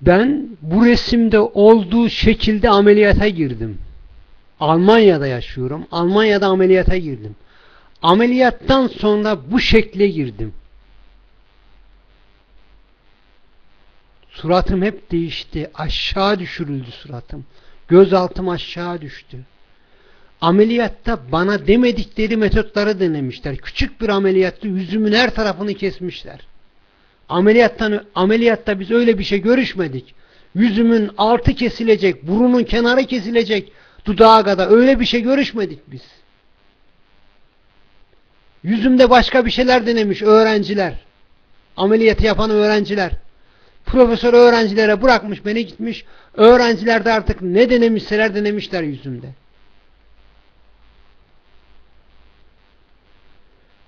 Ben bu resimde olduğu şekilde ameliyata girdim. Almanya'da yaşıyorum. Almanya'da ameliyata girdim. Ameliyattan sonra bu şekle girdim. Suratım hep değişti. Aşağı düşürüldü suratım. Gözaltım aşağı düştü. Ameliyatta bana demedikleri metotları denemişler. Küçük bir ameliyatta yüzümün her tarafını kesmişler. Ameliyattan ameliyatta biz öyle bir şey görüşmedik. Yüzümün altı kesilecek, burunun kenarı kesilecek, dudağa kadar öyle bir şey görüşmedik biz. Yüzümde başka bir şeyler denemiş öğrenciler. Ameliyatı yapan öğrenciler. Profesör öğrencilere bırakmış beni gitmiş. Öğrenciler de artık ne denemişseler denemişler yüzümde.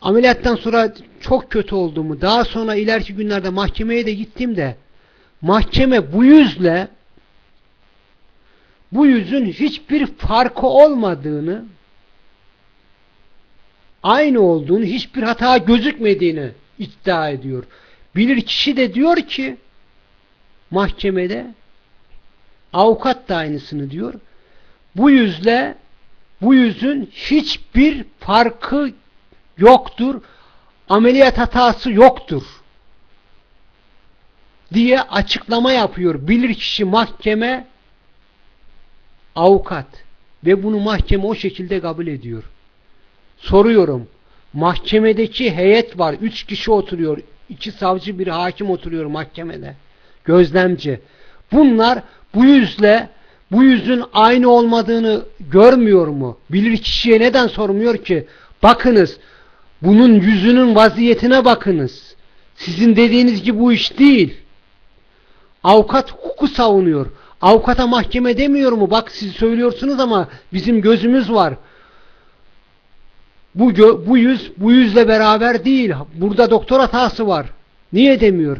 Ameliyattan sonra çok kötü olduğumu, daha sonra ileriki günlerde mahkemeye de gittiğimde mahkeme bu yüzle bu yüzün hiçbir farkı olmadığını aynı olduğunu, hiçbir hata gözükmediğini iddia ediyor. Bilir kişi de diyor ki mahkemede avukat da aynısını diyor. Bu yüzle bu yüzün hiçbir farkı yoktur. Ameliyat hatası yoktur. diye açıklama yapıyor. Bilirkişi mahkeme avukat ve bunu mahkeme o şekilde kabul ediyor. Soruyorum. Mahkemedeki heyet var. Üç kişi oturuyor. iki savcı bir hakim oturuyor mahkemede. Gözlemci. Bunlar bu yüzle bu yüzün aynı olmadığını görmüyor mu? Bilir kişiye neden sormuyor ki? Bakınız bunun yüzünün vaziyetine bakınız. Sizin dediğiniz gibi bu iş değil. Avukat hukuku savunuyor. Avukata mahkeme demiyor mu? Bak siz söylüyorsunuz ama bizim gözümüz var. Bu, bu yüz bu yüzle beraber değil. Burada doktor hatası var. Niye demiyor?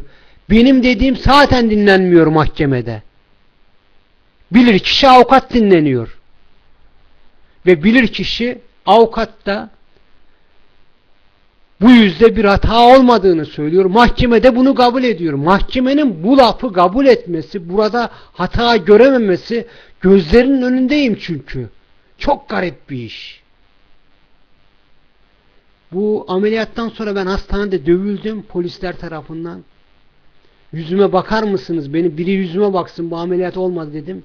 Benim dediğim zaten dinlenmiyor mahkemede. Bilir kişi avukat dinleniyor. Ve bilir kişi avukatta bu yüzde bir hata olmadığını söylüyor. Mahkemede bunu kabul ediyor. Mahkemenin bu lafı kabul etmesi, burada hata görememesi gözlerinin önündeyim çünkü. Çok garip bir iş. Bu ameliyattan sonra ben hastanede dövüldüm polisler tarafından. Yüzüme bakar mısınız? Beni biri yüzüme baksın bu ameliyat olmadı dedim.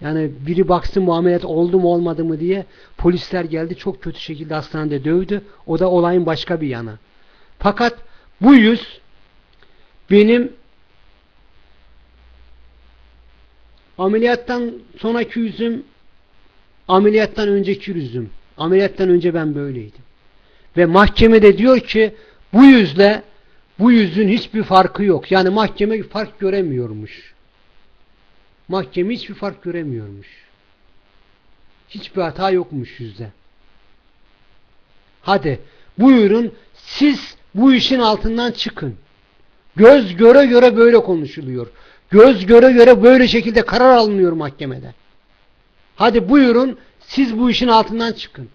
Yani biri baksın bu ameliyat oldu mu olmadı mı diye polisler geldi çok kötü şekilde hastanede dövdü. O da olayın başka bir yanı. Fakat bu yüz benim ameliyattan sonraki yüzüm ameliyattan önceki yüzüm. Ameliyattan önce ben böyleydim. Ve mahkemede diyor ki bu yüzle bu yüzün hiçbir farkı yok. Yani mahkeme fark göremiyormuş. Mahkeme hiçbir fark göremiyormuş. Hiçbir hata yokmuş yüzde. Hadi buyurun siz bu işin altından çıkın. Göz göre göre böyle konuşuluyor. Göz göre göre böyle şekilde karar alınıyor mahkemede. Hadi buyurun siz bu işin altından çıkın.